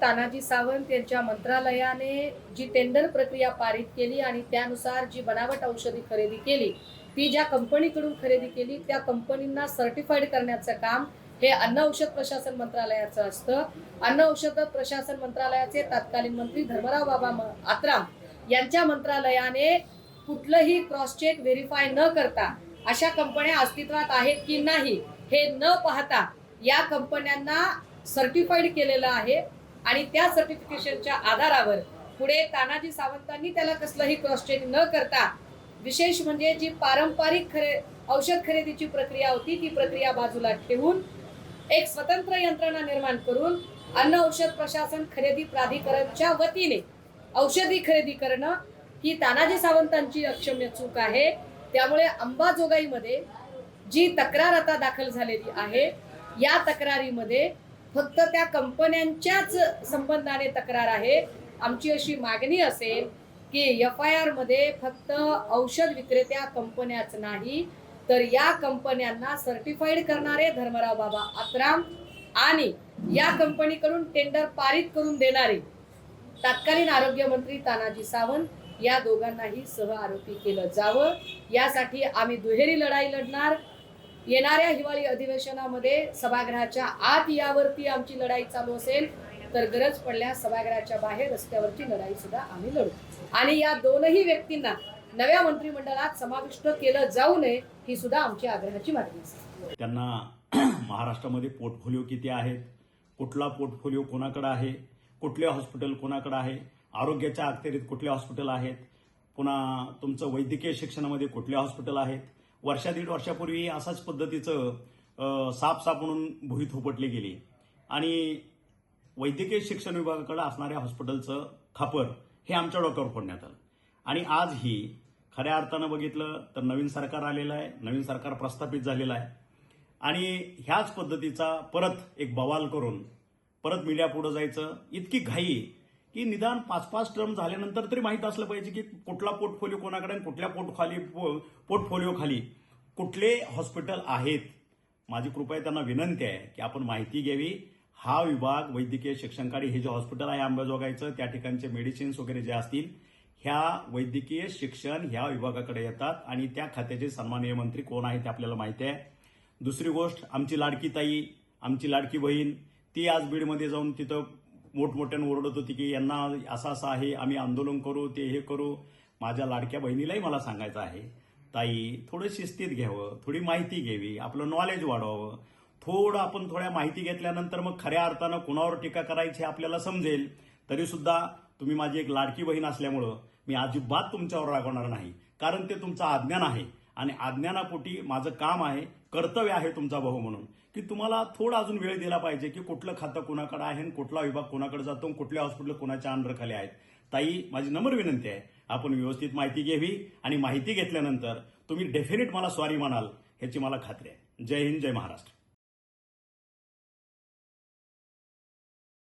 तानाजी सावंत यांच्या मंत्रालयाने जी टेंडर प्रक्रिया पारित केली आणि त्यानुसार जी बनावट औषधी खरेदी केली ती ज्या कंपनीकडून खरेदी केली त्या कंपनींना सर्टिफाईड करण्याचं काम हे अन्न औषध प्रशासन मंत्रालयाचं असतं. अन्न औषध प्रशासन मंत्रालयाचे तत्कालीन मंत्री धर्मराव बाबा म- आत्राम यांच्या मंत्रालयाने कुठलंही क्रॉस चेक व्हेरीफाय न करता अशा कंपन्या अस्तित्वात आहेत की नाही हे न पाहता या कंपन्यांना सर्टिफाईड केलेलं आहे. आणि त्या सर्टिफिकेशनच्या आधारावर पुढे तानाजी सावंतांनी त्याला कसलंही क्रॉस चेक न करता विशेष म्हणजे जी पारंपरिक खरे औषध खरेदीची प्रक्रिया होती ती प्रक्रिया बाजूला ठेवून एक स्वतंत्र यंत्रणा निर्माण करून अन्न औषध प्रशासन खरेदी प्राधिकरणच्या वतीने औषधी खरेदी करणं ही तानाजी सावंतांची अक्षम्य चूक आहे. त्यामुळे अंबाजोगाईमध्ये जी तक्रार आता दाखल झालेली आहे या तक्रारीमध्ये फक्त त्या कंपन्यांच्याच संबंधाने तक्रार आहे. आमची अशी मागणी असेल की एफ आय आरमध्ये फक्त औषध विक्रेत्या कंपन्याच नाही तर या कंपन्यांना सर्टिफाईड करणारे धर्मराव बाबा आत्राम आणि या कंपनीकडून टेंडर पारित करून देणारे तत्कालीन आरोग्यमंत्री तानाजी सावंत या दोघांनाही सह आरोपी केलं जावं. यासाठी आम्ही दुहेरी लढाई लढणार. येणाऱ्या हिवाळी अधिवेशनामध्ये सभागृहाच्या आत यावरती आमची लढाई चालू असेल तर गरज पडल्यास सभागृहाच्या बाहेर रस्त्यावरची लढाई सुद्धा आम्ही लढू. आणि या दोनही व्यक्तींना नव्या मंत्रिमंडळात समाविष्ट केलं जाऊ नये ही सुद्धा आमची आग्रहाची मागणी असेल त्यांना महाराष्ट्रामध्ये पोर्टफोलिओ किती आहेत? कुठला पोर्टफोलिओ कोणाकडे आहे? कुठले हॉस्पिटल कोणाकडे आहे? आरोग्याच्या अखत्यारीत कुठले हॉस्पिटल आहेत? पुन्हा तुमचं वैद्यकीय शिक्षणामध्ये कुठले हॉस्पिटल आहेत? वर्षा दीड वर्षापूर्वी असाच पद्धतीचं साप साप म्हणून भुई थोपटली गेली. आणि वैद्यकीय शिक्षण विभागाकडे असणाऱ्या हॉस्पिटलचं खापर हे आमच्या डोक्यावर फोडण्यात आलं. आणि आज ही खऱ्या अर्थानं बघितलं तर नवीन सरकार आलेलं आहे नवीन सरकार प्रस्थापित झालेलं आहे. आणि ह्याच पद्धतीचा परत एक बवाल करून परत मीडियापुढं जायचं इतकी घाई की निदान पाच पाच टर्म झाल्यानंतर तरी माहीत असलं पाहिजे की कुठला पोर्टफोलिओ कोणाकडे आणि कुठल्या पोर्टखाली पोर्टफोलिओ खाली कुठले हॉस्पिटल आहेत. माझी कृपया त्यांना विनंती आहे की आपण माहिती घ्यावी. हा विभाग वैद्यकीय शिक्षणकारी हे जे हॉस्पिटल आहे अंबाजोगाईचं त्या ठिकाणचे मेडिसिन्स वगैरे जे असतील ह्या वैद्यकीय शिक्षण ह्या विभागाकडे येतात आणि त्या खात्याचे सन्माननीय मंत्री कोण आहेत ते आपल्याला माहिती आहे. दुसरी गोष्ट आमची लाडकी ताई आमची लाडकी बहीण ती आज बीडमध्ये जाऊन तिथं मोठमोठ्यानं ओरडत होती की यांना असं असं आहे आम्ही आंदोलन करू ते हे करू. माझ्या लाडक्या बहिणीलाही मला सांगायचं आहे ताई थोडं शिस्तीत घ्यावं थोडी माहिती घ्यावी आपलं नॉलेज वाढवावं. थोडं आपण थोड्या माहिती घेतल्यानंतर मग खऱ्या अर्थानं कुणावर टीका करायची हे आपल्याला समजेल. तरी सुद्धा तुम्ही माझी एक लाडकी बहीण असल्यामुळं मी अजिबात तुमच्यावर रागवणार नाही. कारण ते तुमचं अज्ञान आहे आणि अज्ञानापोटी माझं काम आहे. कर्तव्य आहे तुमचा भाऊ म्हणून की तुम्हाला थोडा अजून वेळ दिला पाहिजे की कुठलं खातं कोणाकडे आहे आणि कुठला विभाग कोणाकडे जातो आणि हॉस्पिटल कुणाच्या अंडरखाली आहेत. ताई माझी नम्र विनंती आहे आपण व्यवस्थित माहिती घ्यावी आणि माहिती घेतल्यानंतर तुम्ही डेफिनेट मला सॉरी म्हणाल ह्याची मला खात्री आहे. जय हिंद जय महाराष्ट्र.